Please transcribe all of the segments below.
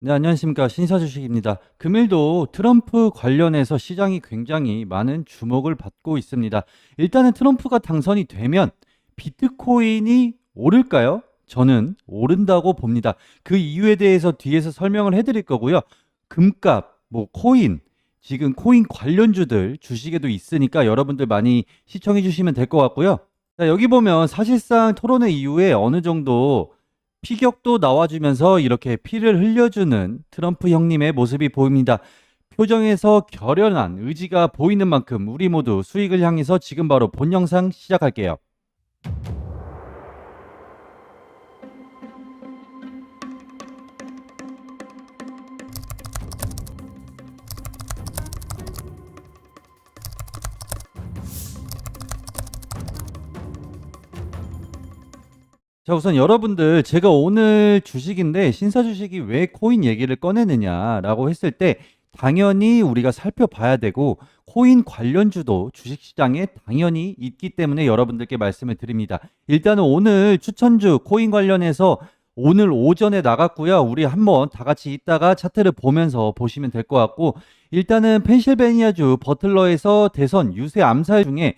네, 안녕하십니까. 신사주식입니다. 금일도 트럼프 관련해서 시장이 굉장히 많은 주목을 받고 있습니다. 일단은 트럼프가 당선이 되면 비트코인이 오를까요? 저는 오른다고 봅니다. 그 이유에 대해서 뒤에서 설명을 해드릴 거고요. 금값, 뭐 코인, 지금 코인 관련주들 주식에도 있으니까 여러분들 많이 시청해 주시면 될 것 같고요. 자, 여기 보면 사실상 토론회 이후에 어느 정도 피격도 나와주면서 이렇게 피를 흘려주는 트럼프 형님의 모습이 보입니다. 표정에서 결연한 의지가 보이는 만큼 우리 모두 수익을 향해서 지금 바로 본 영상 시작할게요. 자, 우선 여러분들 제가 오늘 주식인데 신사 주식이 왜 코인 얘기를 꺼내느냐라고 했을 때 당연히 우리가 살펴봐야 되고 코인 관련주도 주식 시장에 당연히 있기 때문에 여러분들께 말씀을 드립니다. 일단은 오늘 추천주 코인 관련해서 오늘 오전에 나갔고요. 우리 한번 다 같이 이따가 차트를 보면서 보시면 될 것 같고 일단은 펜실베니아주 버틀러에서 대선 유세 암살 중에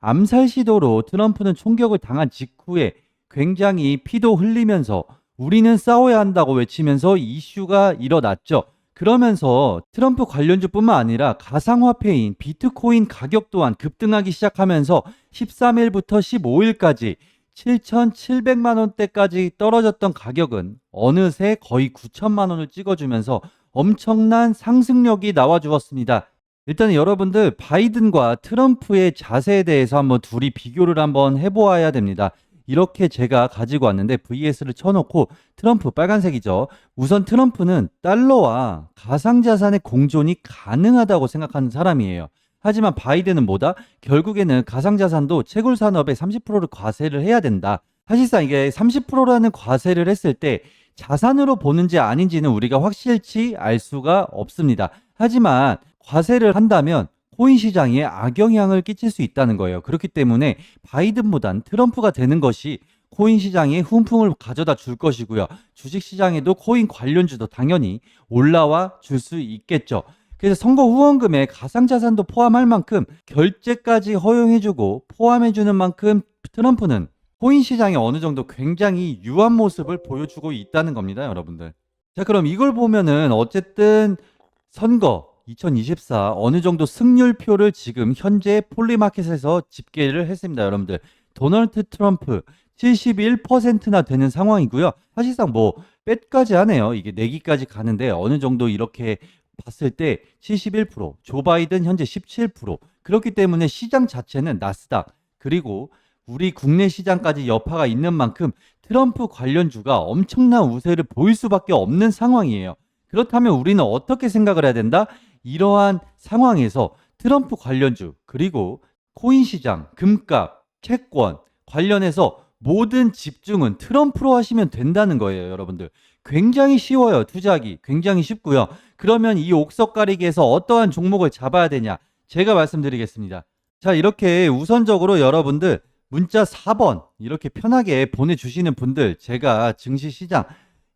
암살 시도로 트럼프는 총격을 당한 직후에 굉장히 피도 흘리면서 우리는 싸워야 한다고 외치면서 이슈가 일어났죠. 그러면서 트럼프 관련주뿐만 아니라 가상화폐인 비트코인 가격 또한 급등하기 시작하면서 13일부터 15일까지 7,700만 원대까지 떨어졌던 가격은 어느새 거의 9천만 원을 찍어주면서 엄청난 상승력이 나와 주었습니다. 일단 여러분들 바이든과 트럼프의 자세에 대해서 한번 둘이 비교를 한번 해보아야 됩니다. 이렇게 제가 가지고 왔는데 VS를 쳐놓고 트럼프 빨간색이죠. 우선 트럼프는 달러와 가상자산의 공존이 가능하다고 생각하는 사람이에요. 하지만 바이든은 뭐다? 결국에는 가상자산도 채굴 산업에 30%를 과세를 해야 된다. 사실상 이게 30%라는 과세를 했을 때 자산으로 보는지 아닌지는 우리가 확실치 알 수가 없습니다. 하지만 과세를 한다면 코인 시장에 악영향을 끼칠 수 있다는 거예요. 그렇기 때문에 바이든보단 트럼프가 되는 것이 코인 시장에 훈풍을 가져다 줄 것이고요. 주식 시장에도 코인 관련주도 당연히 올라와 줄 수 있겠죠. 그래서 선거 후원금에 가상자산도 포함할 만큼 결제까지 허용해주고 포함해주는 만큼 트럼프는 코인 시장에 어느 정도 굉장히 유한 모습을 보여주고 있다는 겁니다, 여러분들. 자, 그럼 이걸 보면은 어쨌든 선거 2024 어느 정도 승률표를 지금 현재 폴리마켓에서 집계를 했습니다, 여러분들. 도널드 트럼프 71%나 되는 상황이고요. 사실상 뭐 빼까지 하네요. 이게 내기까지 가는데 어느 정도 이렇게 봤을 때 71%, 조 바이든 현재 17%. 그렇기 때문에 시장 자체는 나스닥 그리고 우리 국내 시장까지 여파가 있는 만큼 트럼프 관련주가 엄청난 우세를 보일 수밖에 없는 상황이에요. 그렇다면 우리는 어떻게 생각을 해야 된다? 이러한 상황에서 트럼프 관련주 그리고 코인 시장, 금값, 채권 관련해서 모든 집중은 트럼프로 하시면 된다는 거예요, 여러분들. 굉장히 쉬워요, 투자하기. 굉장히 쉽고요. 그러면 이 옥석 가리기에서 어떠한 종목을 잡아야 되냐? 제가 말씀드리겠습니다. 자, 이렇게 우선적으로 여러분들 문자 4번 이렇게 편하게 보내주시는 분들 제가 증시 시장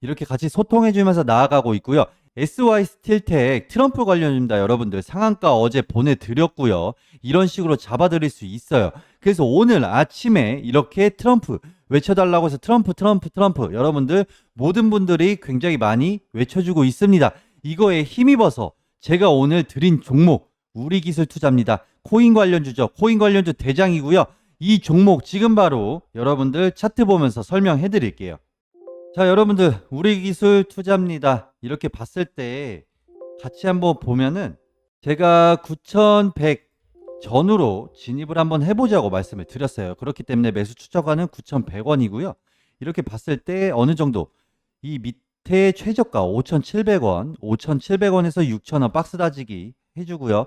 이렇게 같이 소통해 주면서 나아가고 있고요. SY 스틸텍 트럼프 관련입니다. 여러분들 상한가 어제 보내드렸고요. 이런 식으로 잡아드릴 수 있어요. 그래서 오늘 아침에 이렇게 트럼프 외쳐달라고 해서 트럼프 트럼프 트럼프 여러분들 모든 분들이 굉장히 많이 외쳐주고 있습니다. 이거에 힘입어서 제가 오늘 드린 종목 우리 기술 투자입니다. 코인 관련주죠. 코인 관련주 대장이고요. 이 종목 지금 바로 여러분들 차트 보면서 설명해 드릴게요. 자, 여러분들, 우리 기술 투자입니다. 이렇게 봤을 때 같이 한번 보면은 제가 9,100 전후로 진입을 한번 해보자고 말씀을 드렸어요. 그렇기 때문에 매수 추적가는 9,100원이고요. 이렇게 봤을 때 어느 정도 이 밑에 최저가 5,700원, 5,700원에서 6,000원 박스 다지기 해주고요.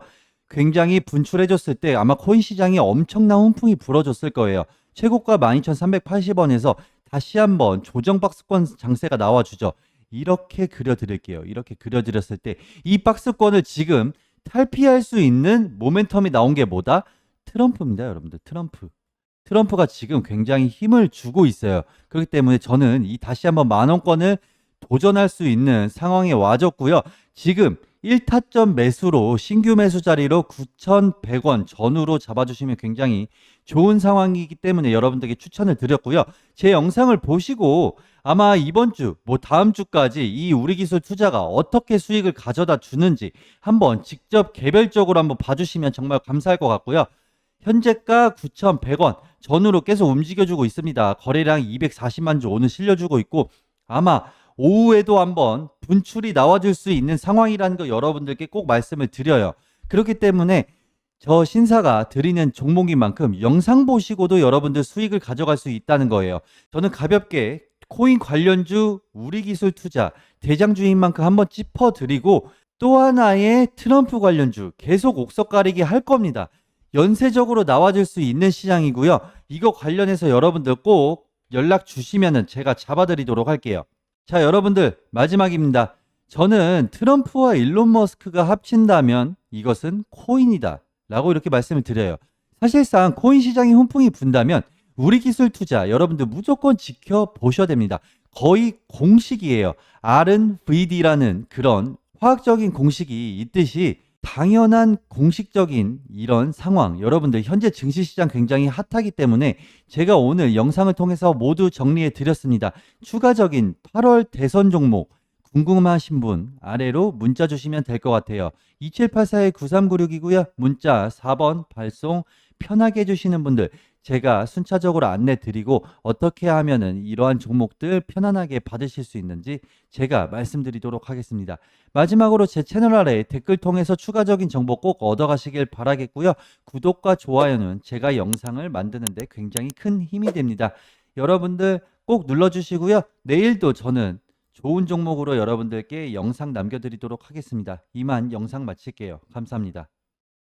굉장히 분출해줬을 때 아마 코인 시장에 엄청난 훈풍이 불어줬을 거예요. 최고가 12,380원에서 다시 한번 조정 박스권 장세가 나와주죠. 이렇게 그려드릴게요. 이렇게 그려드렸을 때 이 박스권을 지금 탈피할 수 있는 모멘텀이 나온 게 뭐다? 트럼프입니다, 여러분들. 트럼프. 트럼프가 지금 굉장히 힘을 주고 있어요. 그렇기 때문에 저는 이 다시 한번 만원권을 도전할 수 있는 상황에 와졌고요. 지금 1타점 매수로 신규 매수 자리로 9,100원 전후로 잡아주시면 굉장히 좋은 상황이기 때문에 여러분들에게 추천을 드렸고요. 제 영상을 보시고 아마 이번 주, 뭐 다음 주까지 이 우리 기술 투자가 어떻게 수익을 가져다 주는지 한번 직접 개별적으로 한번 봐주시면 정말 감사할 것 같고요. 현재가 9,100원 전후로 계속 움직여주고 있습니다. 거래량 240만 주 오늘 실려주고 있고 아마 오후에도 한번 분출이 나와줄 수 있는 상황이라는 거 여러분들께 꼭 말씀을 드려요. 그렇기 때문에 저 신사가 드리는 종목인 만큼 영상 보시고도 여러분들 수익을 가져갈 수 있다는 거예요. 저는 가볍게 코인 관련주 우리 기술 투자 대장주인 만큼 한번 짚어드리고 또 하나의 트럼프 관련주 계속 옥석 가리기 할 겁니다. 연쇄적으로 나와줄 수 있는 시장이고요. 이거 관련해서 여러분들 꼭 연락 주시면은 제가 잡아드리도록 할게요. 자, 여러분들 마지막입니다. 저는 트럼프와 일론 머스크가 합친다면 이것은 코인이다. 라고 이렇게 말씀을 드려요. 사실상 코인 시장이 훈풍이 분다면 우리 기술 투자 여러분들 무조건 지켜보셔야 됩니다. 거의 공식이에요. R은 VD라는 그런 화학적인 공식이 있듯이 당연한 공식적인 이런 상황 여러분들 현재 증시시장 굉장히 핫하기 때문에 제가 오늘 영상을 통해서 모두 정리해 드렸습니다. 추가적인 8월 대선 종목 궁금하신 분 아래로 문자 주시면 될 것 같아요. 2784-9396이고요. 문자 4번 발송 편하게 해주시는 분들 제가 순차적으로 안내 드리고 어떻게 하면은 이러한 종목들 편안하게 받으실 수 있는지 제가 말씀드리도록 하겠습니다. 마지막으로 제 채널 아래 댓글 통해서 추가적인 정보 꼭 얻어가시길 바라겠고요. 구독과 좋아요는 제가 영상을 만드는데 굉장히 큰 힘이 됩니다. 여러분들 꼭 눌러주시고요. 내일도 저는 좋은 종목으로 여러분들께 영상 남겨드리도록 하겠습니다. 이만 영상 마칠게요. 감사합니다.